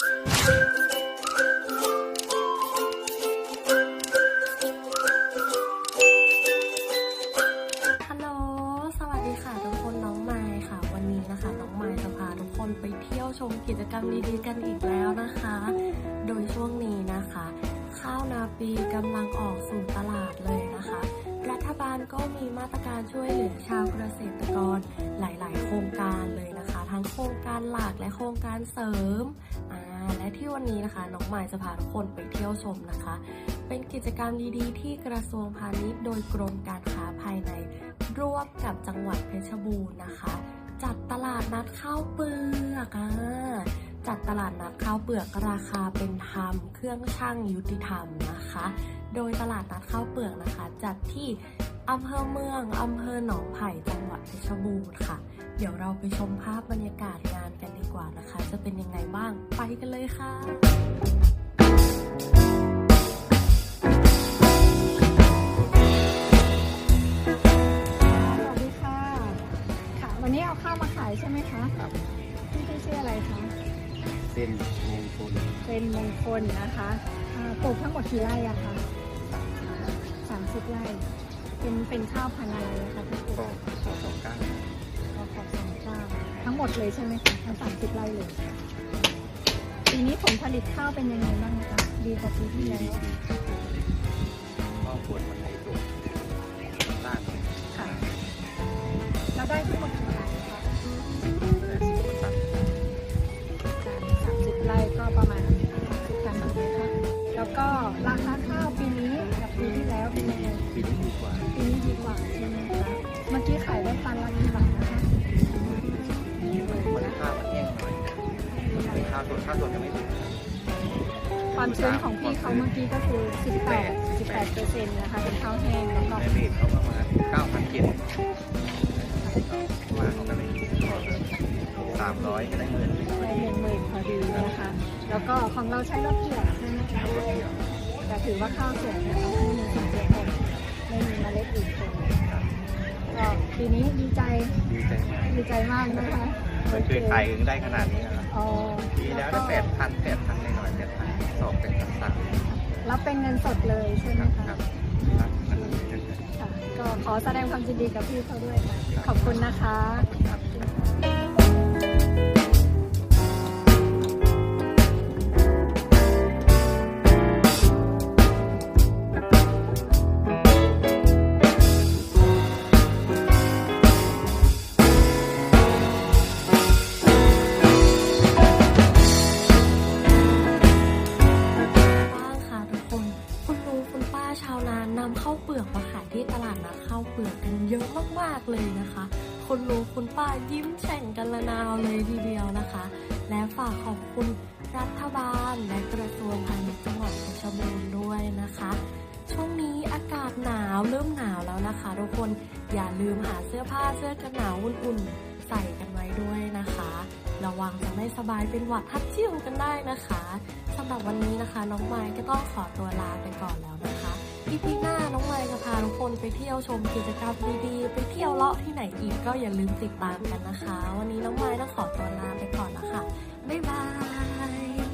ฮัลโหล สวัสดีค่ะทุกคนน้องไมค์ค่ะ วันนี้นะคะ น้องไมค์จะพาทุกคนไปเที่ยวชมกิจกรรมดีๆกันอีกแล้วนะคะ โดยช่วงนี้นะคะ ข้าวนาปีกำลังออกสู่ตลาดเลยนะคะ รัฐบาลก็มีมาตรการช่วยเหลือชาวเกษตรกรหลาย ๆ โครงการเลยนะคะ ทั้งโครงการหลักและโครงการเสริมอ่า และที่วันนี้นะคะน้องไมค์จะพาทุกคนไปเที่ยวชมนะคะ เป็นกิจกรรมดีๆ ที่กระทรวงพาณิชย์โดยกรมการค้าภายใน ร่วมกับจังหวัดเพชรบูรณ์นะคะ จัดตลาดนัดข้าวเปลือกอะจัดตลาดนัดข้าวเปลือกราคาเป็นธรรม เครื่องช่างยุติธรรมนะคะ โดยตลาดนัดข้าวเปลือกนะคะ จัดที่อำเภอเมืองอำเภอหนองไผ่จังหวัดเพชรบูรณ์ค่ะ เดี๋ยวเราไปชมภาพบรรยากาศงาน กันดีกว่านะคะ จะเป็นยังไงบ้างไปกันเลยค่ะสวัสดีค่ะค่ะวันนี้เอาข้าวมาขายใช่ไหมคะครับพี่พี่ชื่ออะไรคะเส้นมงคล เป็นมงคลนะคะอ่าปลูกทั้งหมดกี่ไร่อะคะสามสิบไร่ เป็นเป็นข้าวพันธุ์อะไรอะคะที่ปลูก็กขอสองก้านข้าวขอบสองเจ้า ทั้งหมดเลยใช่ไหมคะทั้งสามสิบไร่เลยปีนี้ผลผลิตข้าวเป็นยังไงบ้างคะดีกว่าปีที่แล้ว เป็นข้าวสดข้าวสดยังไม่ถึง ความชื้นของพี่เขาเมื่อกี้ก็คือ 18 18เปอร์เซ็นต์นะคะเป็นข้าวแห้งแล้วก็ในเบสเขาประมาณเก้าพันเจ็ดว่าเขาก็เลยสามร้อยก็ได้เงินได้เงินหมื่นพอดีนะคะ แล้วก็ของเราใช้รถเกี่ยวใช่ไหมคะรถเดียวแต่ถือว่าข้าวสวยนะคะไม่มีสิ่งเจือปนไม่มีเมล็ดอื่นปนก็ปีนี้ดีใจ ดีใจมากดีใจมากนะคะ ไม่เคยขายเองได้ขนาดนี้นะครับอ๋อปีแล้วได้แปดพันแปดพันหน่อยๆแปดพันสองเป็นพันสามรับเป็นเงินสดเลยใช่ไหมครับคะครับครับค่ะก็ขอแสดงความยินดีกับพี่เขาด้วยค่ะขอบคุณนะคะ คุณลุงคุณป้ายิ้มแฉ่งกันละนาวเลยทีเดียวนะคะ และฝากขอบคุณรัฐบาลและกระทรวงพาณิชย์จังหวัดเพชรบูรณ์ด้วยนะคะ ช่วงนี้อากาศหนาวเริ่มหนาวแล้วนะคะทุกคนอย่าลืมหาเสื้อผ้าเสื้อกันหนาวอุ่นๆใส่กันไว้ด้วยนะคะ ระวังจะไม่สบายเป็นหวัดทัดจิ้วกันได้นะคะสำหรับวันนี้นะคะ น้องไม้ก็ต้องขอตัวลาไปก่อนแล้วนะคะอีพีหน้าน้องไม้จะพาทุกคนไปเที่ยวชมกิจกรรมดีๆ ไปเที่ยวเลาะ ไหนอีกก็อย่าลืมติดตามกันนะคะ วันนี้น้องไม้ต้องขอตัวลาไปก่อนแล้วค่ะ บ๊ายบาย